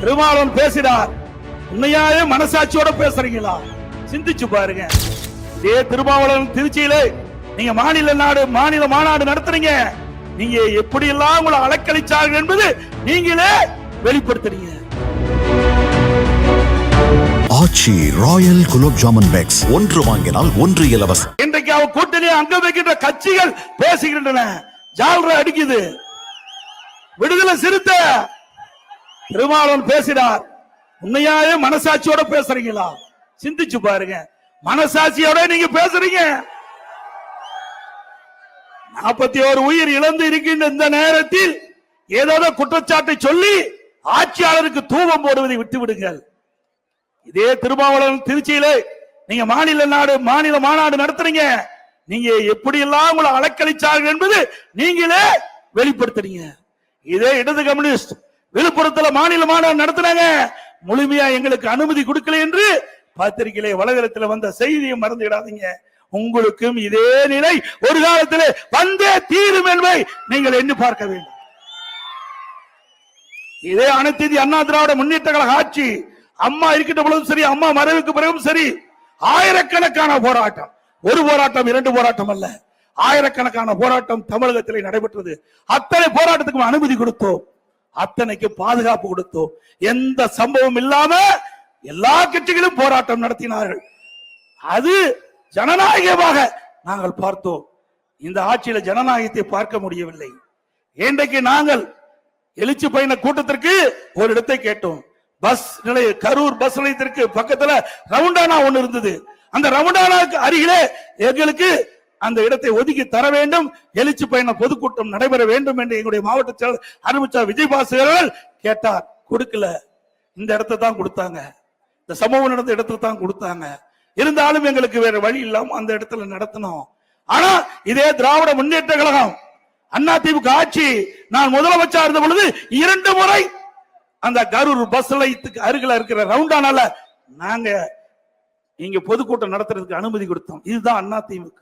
திருமாவளவன் பேசினார். உண்மையாவே மனசாட்சியோட பேசுறீங்களா? சிந்திச்சு பாருங்க. இதே திருமாவளவன் திருச்சியிலே நீங்க மாநில நாடு மாநில மாநாடு நடத்துறீங்க. நீங்க எப்படி எல்லாம் உங்களை அலக்களிச்சார்கள் என்பது நீங்களே வெளிப்படுத்துறீங்க. ஆச்சி ராயல் குலோப் ஜாமுன் பேக்ஸ் ஒன்று வாங்கினால் ஒன்று இலவசம். இன்றைக்கு அவ கூட்டணி அங்க வைக்கின்ற கட்சிகள் பேசுகின்றன. ஜால்ரா அடிக்குது. விடுதலை சிறுத்தை திருமாவளவன் பேசினார். உண்மையாவே மனசாட்சியோட பேசுறீங்களா? சிந்திச்சு பாருங்க. மனசாட்சியோட நீங்க பேசுறீங்க. நாற்பத்தி ஒரு உயிர் இழந்து இருக்கின்ற இந்த நேரத்தில் ஏதாவது குற்றச்சாட்டை சொல்லி ஆட்சியாளருக்கு தூவம் போடுவதை விட்டு விடுங்கள். இதே திருமாவளவன் திருச்சியிலே நீங்க மாநில நாடு மாநில மாநாடு நடத்துறீங்க. நீங்க எப்படி எல்லாம் உங்களை அலக்களிச்சார்கள் என்பது நீங்களே வெளிப்படுத்துறீங்க. இதே இடது கம்யூனிஸ்ட் விழுப்புரத்துல மாநில மாநாடு நடத்தினாங்க முழுமையா எங்களுக்கு அனுமதி கொடுக்கல என்று பத்திரிகையிலே வலைதளத்துல வந்த செய்தியை மறந்துவிடாதீங்க. உங்களுக்கும் இதே நிலை. ஒரு காலத்தில் வந்தே தீரும் என்பதை நீங்கள் எண்ணி பார்க்க வேண்டும். இதே அனைத்து அண்ணா திராவிட முன்னேற்ற கழக ஆட்சி. அம்மா இருக்கின்ற பொழுதும் சரி அம்மா மறைவுக்கு பிறகும் சரி ஆயிரக்கணக்கான போராட்டம். ஒரு போராட்டம் இரண்டு போராட்டம் அல்ல. ஆயிரக்கணக்கான போராட்டம் தமிழகத்திலே நடைபெற்றது. அத்தனை போராட்டத்துக்கு அனுமதி கொடுத்தோம். அத்தனைக்கு பாதுகாப்பு கொடுத்தோம். எந்த சம்பவம் இல்லாம எல்லா கட்சிகளும் போராட்டம் நடத்தினார்கள். அது ஜனநாயகமாக நாங்கள் பார்த்தோம். இந்த ஆட்சியில ஜனநாயகத்தை பார்க்க முடியவில்லை. இன்றைக்கு நாங்கள் எழுச்சி பயண கூட்டத்திற்கு ஒரு இடத்தை கேட்டோம். பஸ் நிலைய கரூர் பஸ் நிலையத்திற்கு பக்கத்துல ரவுண்டானா ஒண்ணு இருந்தது. அந்த ரவுண்டானாக்கு அருகிலே எங்களுக்கு அந்த இடத்தை ஒதுக்கி தர வேண்டும். எழுச்சி பயண பொதுக்கூட்டம் நடைபெற வேண்டும் என்று எங்களுடைய மாவட்ட செயலர் அனுமதிச்சா விஜய் அவர்கள் கேட்டார். கொடுக்கல. இந்த இடத்தை தான் கொடுத்தாங்க. இந்த சம்பவம் நடந்த இடத்துல தான் கொடுத்தாங்க. இருந்தாலும் எங்களுக்கு வேற வழி இல்லாம அந்த இடத்துல நடத்தணும். ஆனா இதே திராவிட முன்னேற்ற கழகம் அண்ணா திமுக ஆட்சி நான் முதலமைச்சா இருந்த பொழுது இரண்டு முறை அந்த கரூர் பஸ் நிலையத்துக்கு அருகில இருக்கிற ரவுண்டானால நாங்க இங்க பொதுக்கூட்டம் நடத்துறதுக்கு அனுமதி கொடுத்தோம். இதுதான் அண்ணா திமுக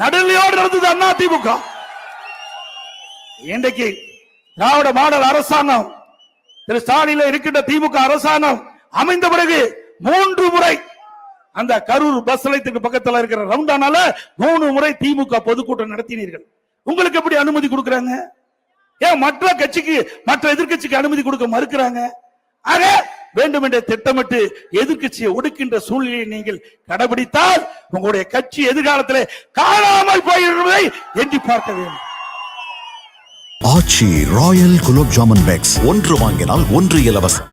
நடுநிலையோடு நடந்தது அண்ணா திமுக இன்றைக்கு திராவிட மாடல் அரசாங்கம் திரு ஸ்டாலின் இருக்கின்ற திமுக அரசாங்கம் அமைந்த பிறகு மூன்று முறை அந்த கரூர் பஸ் நிலையத்துக்கு பக்கத்துல இருக்கிற ரவுண்டானால மூணு முறை திமுக பொதுக்கூட்டம் நடத்தினீர்கள். உங்களுக்கு எப்படி அனுமதி கொடுக்கறாங்க? ஏன் மற்ற கட்சிக்கு மற்ற எதிர்க்கட்சிக்கு அனுமதி கொடுக்க மறுக்கிறாங்க? ஆக வேண்டும் என்ற திட்டமிட்டு எதிர்க்கட்சியை ஒடுக்கின்ற சூழ்நிலையை நீங்கள் கடைபிடித்தால் உங்களுடைய கட்சி எதிர்காலத்தில் காணாமல் போயிருப்பதை எண்ணி பார்க்க வேண்டும். ஆச்சி ராயல் குலோப் ஜாமுன் பேக்ஸ் ஒன்று வாங்கினால் ஒன்று இலவசம்.